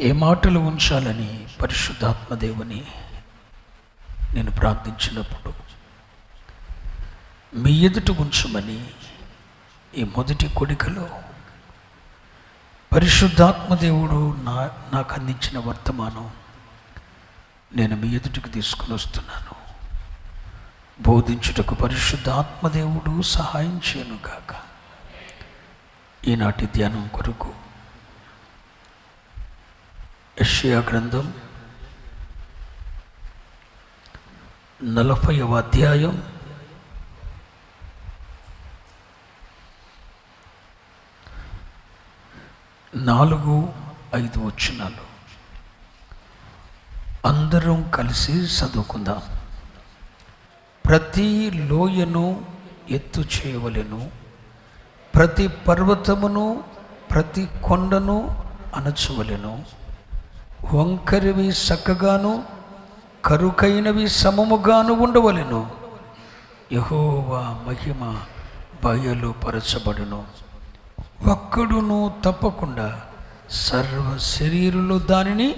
ఏ మాటలు ఉంచాలని పరిశుద్ధాత్మదేవుని నేను ప్రార్థించినప్పుడు మీ ఎదుట ఉంచమని ఈ మొదటి కొడికలో పరిశుద్ధాత్మదేవుడు నా నాకు అందించిన వర్తమానం నేను మీ ఎదుటికి తీసుకుని వస్తున్నాను. బోధించుటకు పరిశుద్ధాత్మదేవుడు సహాయం చేయను కాక ఈనాటి ధ్యానం కొరకు యష్యా గ్రంథం నలభైవ అధ్యాయం. నాలుగు ఐదు వచ్చినాలు అందరం కలిసి చదువుకుందాం. ప్రతి లోయను ఎత్తు చేయవలెను ప్రతి పర్వతమును ప్రతి కొండను అణచవలెను. వంకరివి చక్కగాను కరుకైనవి సమముగాను ఉండవలెను. యహోవా మహిమ బయలుపరచబడును ఒక్కడును తప్పకుండా సర్వ శరీరులు దానిని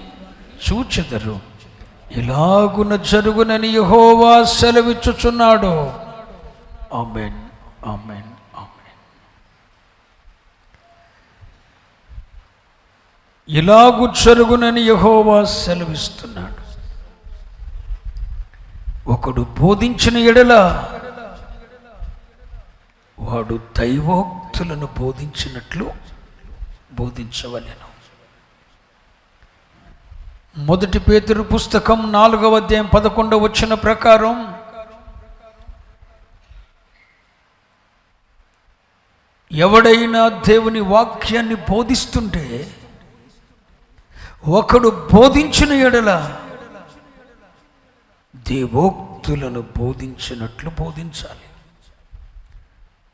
చూచెదరు. ఇలాగున జరుగునని యహోవా సెలవిచ్చుచున్నాడు. ఆమెన్ ఆమెన్ ఆమెన్. ఇలాగు జరుగునని యహోవా సెలవిస్తున్నాడు. ఒకడు బోధించిన ఎడల వాడు దైవోక్తులను బోధించినట్లు బోధించవలెను. మొదటి పేతురు పుస్తకం నాలుగవ అధ్యాయం పదకొండవ వచ్చిన ప్రకారం ఎవడైనా దేవుని వాక్యాన్ని బోధిస్తుంటే ఒకడు బోధించిన ఎడల దేవోక్తులను బోధించినట్లు బోధించాలి.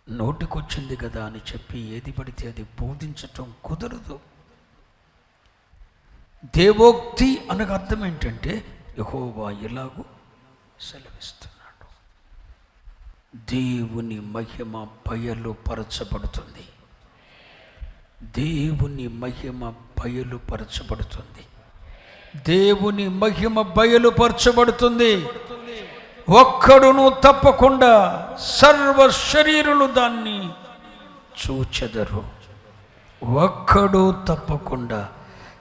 నోటికొచ్చింది కదా అని చెప్పి ఏది పడితే అది బోధించటం కుదరదు. దేవోక్తి అనగా అర్థం ఏంటంటే యహోవా ఎలాగూ సెలవిస్తున్నాడు. దేవుని మహిమ బయలు పరచబడుతుంది దేవుని మహిమ బయలుపరచబడుతుంది. దేవుని మహిమ బయలుపరచబడుతుంది. ఒక్కడును తప్పకుండా సర్వ శరీరులు దాన్ని చూచెదరు. ఒక్కడు తప్పకుండా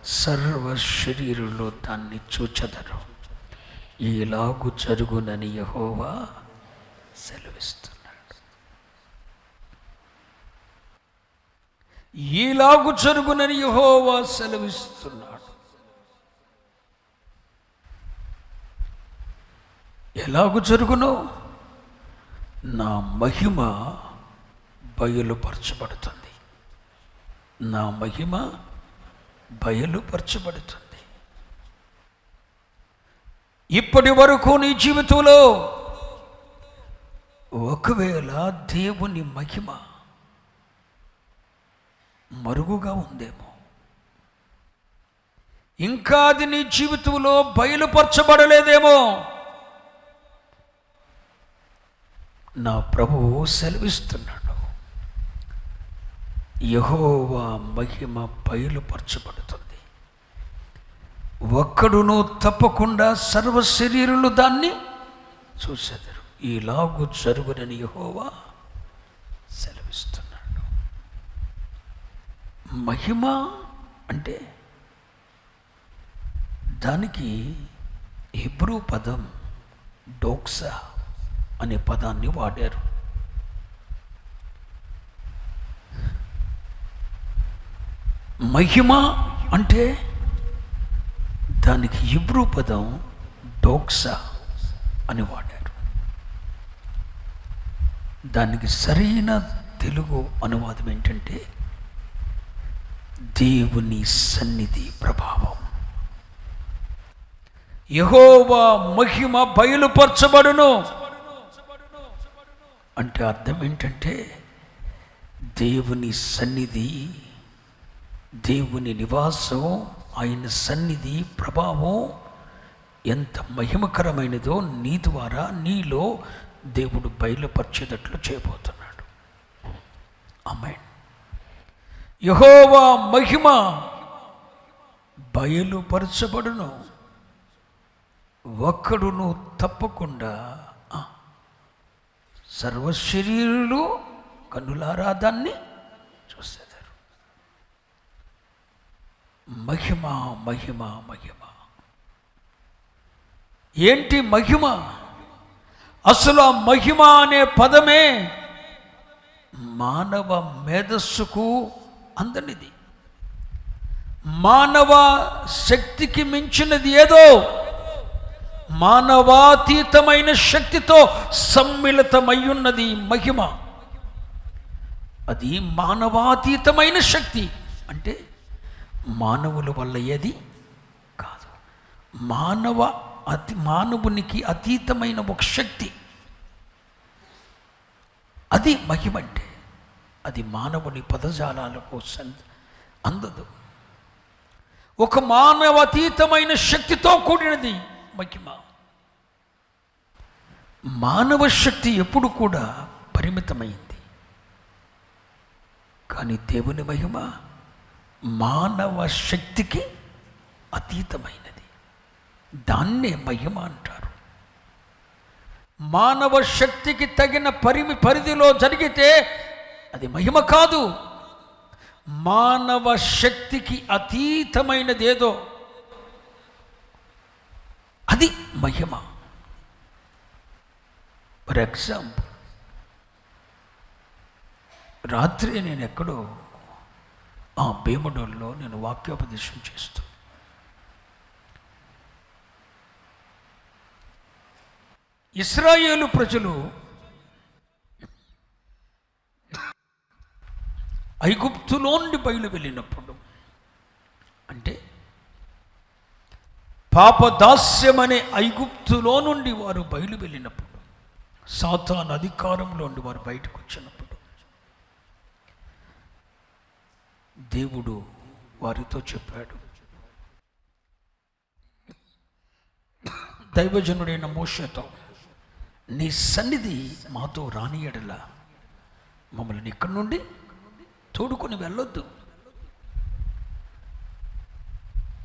సర్వ శరీరులు దాన్ని చూచెదరు. ఈలాగు జరుగునని యహోవా సెలవిస్తుంది ఈలాగు జరుగునని యహోవా సెలవిస్తున్నాడు. ఎలాగు జరుగును? నా మహిమ బయలుపరచబడుతుంది. నా మహిమ బయలుపరచబడుతుంది. ఇప్పటి వరకు నీ జీవితంలో ఒకవేళ దేవుని మహిమ మరుగుగా ఉందేమో. ఇంకా అది నీ జీవితంలో బయలుపరచబడలేదేమో. నా ప్రభువు సెలవిస్తున్నాడు. యహోవా మహిమ బయలుపరచబడుతుంది. ఒక్కడును తప్పకుండా సర్వ శరీరులు దాన్ని చూసేదారు. ఈలాగు జరుగునని యహోవా సెలవిస్తున్నాడు మహిమ అంటే దానికి హిబ్రూ పదం డోక్సా అనే పదాన్ని వాడారు. మహిమ అంటే దానికి హిబ్రూ పదం డోక్సా అని వాడారు. దానికి సరైన తెలుగు అనువాదం ఏంటంటే దేవుని సన్నిధి ప్రభావం. యహోవా మహిమ బయలుపరచబడును. అంటే అర్థం ఏంటంటే దేవుని సన్నిధి దేవుని నివాసం ఆయన సన్నిధి ప్రభావం ఎంత మహిమకరమైనదో నీ ద్వారా నీలో దేవుడు బయలుపరిచేటట్లు చేయబోతున్నాడు. అమ్మాయి యహోవా మహిమ బయలుపరచబడును. ఒక్కడును తప్పకుండా సర్వశరీరులు కన్నులారా దాన్ని చూసేదారు. మహిమ మహిమ మహిమ. ఏంటి మహిమ? అసలు ఆ మహిమ అనే పదమే మానవ మేధస్సుకు అందనిది మానవ శక్తికి మించినది ఏదో మానవాతీతమైన శక్తితో సమ్మిళితమయ్యున్నది మహిమ. అది మానవాతీతమైన శక్తి. అంటే మానవుల వల్ల ఏది కాదు. మానవ అతి మానవునికి అతీతమైన ఒక శక్తి. అది మహిమ అంటే అది మానవుని పదజాలాలకు అందదు. ఒక మానవాతీతమైన శక్తితో కూడినది మహిమ. మానవ శక్తి ఎప్పుడు కూడా పరిమితమైంది. కానీ దేవుని మహిమ మానవ శక్తికి అతీతమైనది. దాన్నే మహిమ అంటారు. మానవ శక్తికి తగిన పరిమి పరిధిలో జరిగితే అది మహిమ కాదు. మానవ శక్తికి అతీతమైనదేదో. అది మహిమ. ఫర్ ఎగ్జాంపుల్ రాత్రి నేను ఎక్కడో ఆ భీముడుల్లో నేను వాక్యోపదేశం చేస్తూ. ఇస్రాయేలు ప్రజలు ఐగుప్తులో నుండి బయలు వెళ్ళినప్పుడు అంటే పాపదాస్యం అనే ఐగుప్తులో నుండి వారు బయలు వెళ్ళినప్పుడు సాతాన్ అధికారంలో నుండి వారు బయటకు వచ్చినప్పుడు దేవుడు వారితో చెప్పాడు దైవజనుడైన మోషతో నీ సన్నిధి మాతో రానియడలా. మమ్మల్ని ఇక్కడి నుండి తోడుకొని వెళ్ళొద్దు.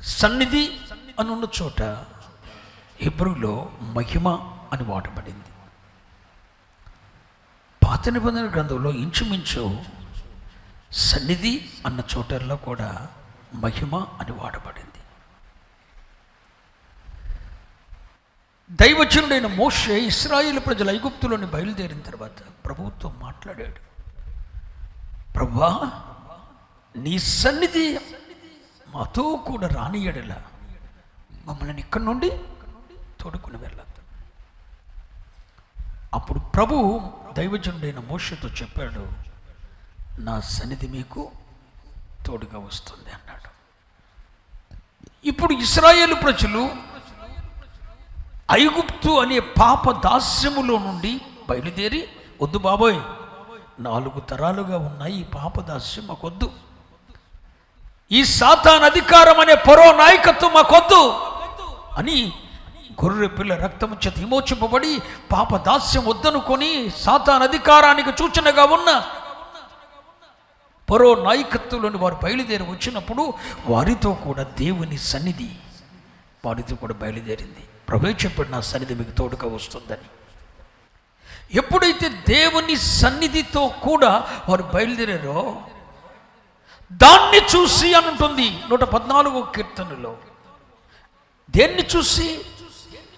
సన్నిధి అని ఉన్న చోట హిబ్రూలో మహిమ అని వాడబడింది. పాత నిబంధన గ్రంథంలో ఇంచుమించు సన్నిధి అన్న చోటల్లో కూడా మహిమ అని వాడబడింది. దైవచనుడైన మోషే ఇస్రాయిల్ ప్రజల ఐగుప్తులోని బయలుదేరిన తర్వాత ప్రభుత్వం మాట్లాడాడు. ప్రభా నీ సన్నిధి మాతో కూడా రానియడల మమ్మల్ని ఇక్కడి నుండి తోడుకుని వెళ్ళద్దు. అప్పుడు ప్రభు దైవజనుడైన మోషతో చెప్పాడు నా సన్నిధి మీకు తోడుగా వస్తుంది అన్నాడు. ఇప్పుడు ఇస్రాయేల్ ప్రజలు ఐగుప్తు అనే పాప దాస్యములో నుండి బయలుదేరి వద్దు బాబోయ్ నాలుగు తరాలుగా ఉన్నాయి ఈ పాపదాస్యం మాకొద్దు. ఈ సాతాన్ అధికారం అనే పరో నాయకత్వం మాకొద్దు అని గొర్రె పిల్ల రక్తము చేత విమోచింపబడి పాప దాస్యం వద్దనుకొని సాతాన్ అధికారానికి సూచనగా ఉన్న పరో నాయకత్వంలోని వారు బయలుదేరి వచ్చినప్పుడు వారితో కూడా దేవుని సన్నిధి వారితో కూడా బయలుదేరింది. ప్రభు సన్నిధి మీకు తోడుగా వస్తుందని. ఎప్పుడైతే దేవుని సన్నిధితో కూడా వారు బయలుదేరారో దాన్ని చూసి అని ఉంటుంది నూట పద్నాలుగో కీర్తనలో. దేన్ని చూసి?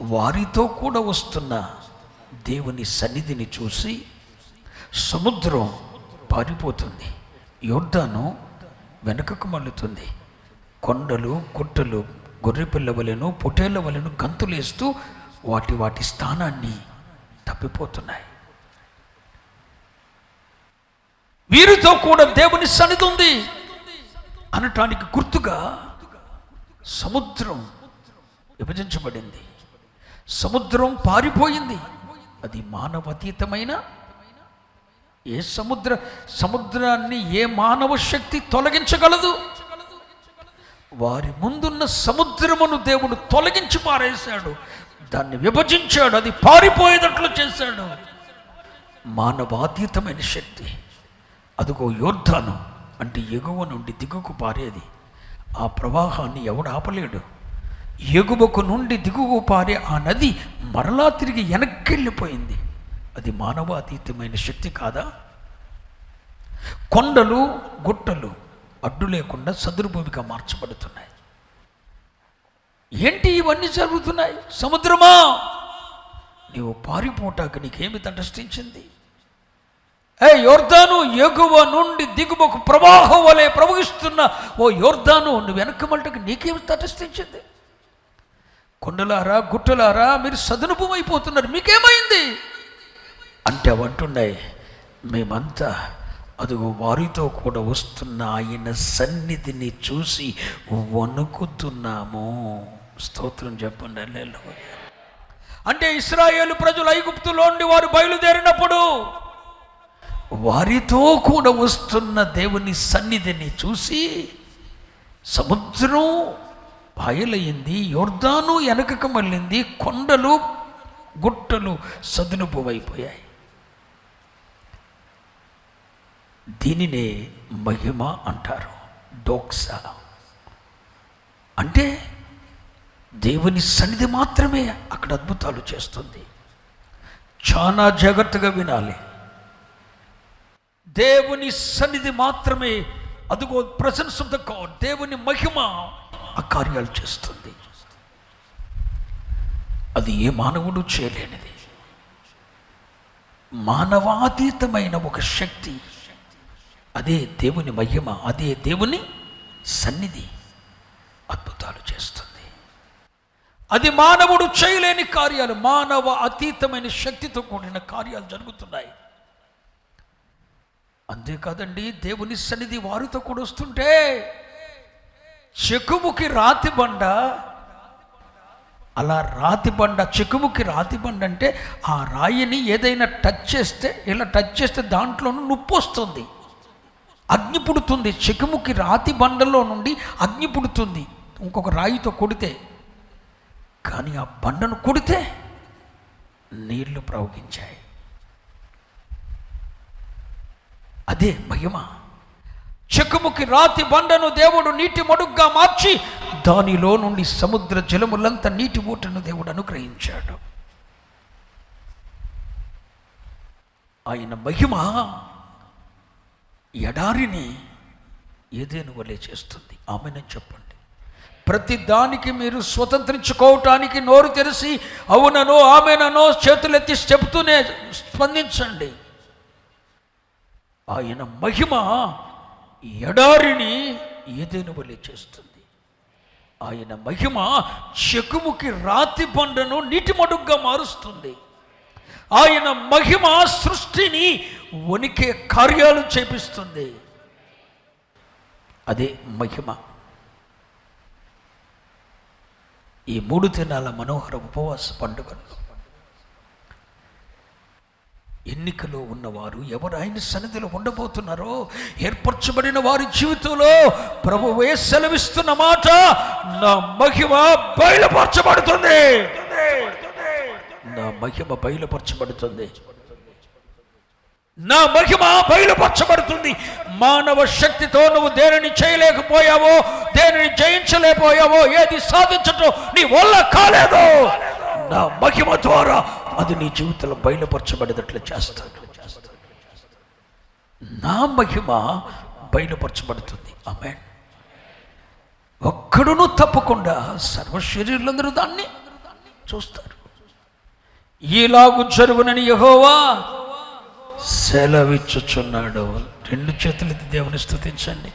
వారితో కూడా వస్తున్న దేవుని సన్నిధిని చూసి సముద్రం పారిపోతుంది యోర్ధాను వెనుకకు మళ్ళుతుంది. కొండలు గుట్టలు గొర్రెపిల్ల వలెను పొటేళ్ళ వలెను గంతులేస్తూ వాటి వాటి స్థానాన్ని తప్పిపోతున్నాయి. వీరితో కూడా దేవుని సన్నిధి ఉంది అనటానికి గుర్తుగా సముద్రం విభజించబడింది. సముద్రం పారిపోయింది. అది మానవతీతమైన ఏ సముద్ర సముద్రాన్ని ఏ మానవ శక్తి తొలగించగలదు? వారి ముందున్న సముద్రమును దేవుడు తొలగించి పారేశాడు. దాన్ని విభజించాడు అది పారిపోయేటట్లు చేశాడు. మానవాతీతమైన శక్తి. అదిగో యోర్ధాను అంటే ఎగువ నుండి దిగుకు పారేది. ఆ ప్రవాహాన్ని ఎవడు ఆపలేడు. ఎగువకు నుండి దిగువకు పారే ఆ నది మరలా తిరిగి వెనక్కి వెళ్ళిపోయింది అది మానవాతీతమైన శక్తి కాదా? కొండలు గుట్టలు అడ్డు లేకుండా సదురుభూమిగా మార్చబడుతున్నాయి. ఏంటి ఇవన్నీ జరుగుతున్నాయి? సముద్రమా? నీవు పారిపోటాక నీకేమి తటస్థించింది? ఏ యోర్ధాను ఎగువ నుండి దిగువకు ప్రవాహం వలె ప్రవహిస్తున్న ఓ యోర్ధాను నువ్వు వెనకమంటకు నీకేమి తటస్థించింది? కొండలారా గుట్టలారా మీరు సదనుభవమైపోతున్నారు మీకేమైంది? అంటే అవంటున్నాయి మేమంతా అదుగు వారితో కూడా వస్తున్న ఆయన సన్నిధిని చూసి వణుకుతున్నాము. స్తోత్రం చెప్పండి హల్లెలూయా. అంటే ఇస్రాయేల్ ప్రజలు ఐగుప్తులోండి వారు బయలుదేరినప్పుడు వారితో కూడా వస్తున్న దేవుని సన్నిధిని చూసి సముద్రం పాయలయ్యింది యోర్దాను వెనకకు మళ్ళింది కొండలు గుట్టలు సదునుపువైపోయాయి దీనినే మహిమ అంటారు డోక్సా అంటే దేవుని సన్నిధి మాత్రమే అక్కడ అద్భుతాలు చేస్తుంది. చాలా జాగ్రత్తగా వినాలి. దేవుని సన్నిధి మాత్రమే అదిగో ప్రశంస ఆఫ్ ద గాడ్ దేవుని మహిమ ఆ కార్యాలు చేస్తుంది. అది ఏ మానవుడు చేయలేనిది. మానవాతీతమైన ఒక శక్తి అదే దేవుని మహిమ అదే దేవుని సన్నిధి అద్భుతాలు చేస్తుంది. అది మానవుడు చేయలేని కార్యాలు మానవ అతీతమైన శక్తితో కూడిన కార్యాలు జరుగుతున్నాయి. అంతేకాదండి దేవుని సన్నిధి వారితో కూడా వస్తుంటే చెకుముకి రాతి బండ అలా రాతి బండ చెకుముకి రాతి బండ అంటే ఆ రాయిని ఏదైనా టచ్ చేస్తే ఇలా టచ్ చేస్తే దాంట్లోనూ నొప్పి వస్తుంది. అగ్ని పుడుతుంది చెకుముకి రాతి బండలో నుండి అగ్ని పుడుతుంది. ఇంకొక రాయితో కొడితే కానీ ఆ బండను కొడితే నీళ్ళు ప్రవహించాయి. అదే మహిమ. చెక్కుముకి రాతి బండను దేవుడు నీటి మడుగ్గా మార్చి దానిలో నుండి సముద్ర జలములంతా నీటి ఊటను దేవుడు అనుగ్రహించాడు. ఆయన మహిమ ఎడారిని ఏదేను వలె చేస్తుంది? ఆమెను చెప్పండి. ప్రతి దానికి మీరు స్వతంత్రించుకోవటానికి నోరు తెరిచి అవుననో ఆమెననో చేతులెత్తి చెబుతూనే స్పందించండి. ఆయన మహిమ ఎడారిని ఏదేను వలె చేస్తుంది. ఆయన మహిమ చెకుముకి రాతి బండను నీటి మడుగ్గా మారుస్తుంది. ఆయన మహిమ సృష్టిని వణికే కార్యాలు చేపిస్తుంది. అదే మహిమ. ఈ మూడు దినాల మనోహర ఉపవాస పండుగను ఎన్నికలో ఉన్నవారు ఎవరు ఆయన సన్నిధిలో ఉండబోతున్నారో ఏర్పరచబడిన వారి జీవితంలో ప్రభువే సెలవిస్తున్న మాట నా మహిమ బయలుపరచబడుతుంది. నా మహిమ బయలుపరచబడుతుంది. నా మహిమ బయలుపరచబడుతుంది. మానవ శక్తితో నువ్వు దేనిని చేయలేకపోయావో దేనిని జయించలేకపోయావో ఏది సాధించటం నీ వల్ల కాలేదు. నా మహిమ ద్వారా అది నీ జీవితంలో బయలుపరచబడేటట్లు చేస్తాను. నా మహిమ బయలుపరచబడుతుంది. ఆమె ఒక్కడును తప్పకుండా సర్వ శరీరులందరూ దాన్ని చూస్తారు. ఈలాగు జరుగునని యహోవా సెలవిచ్చుచున్నాడు. రెండు చేతులు దేవుని స్థుతించండి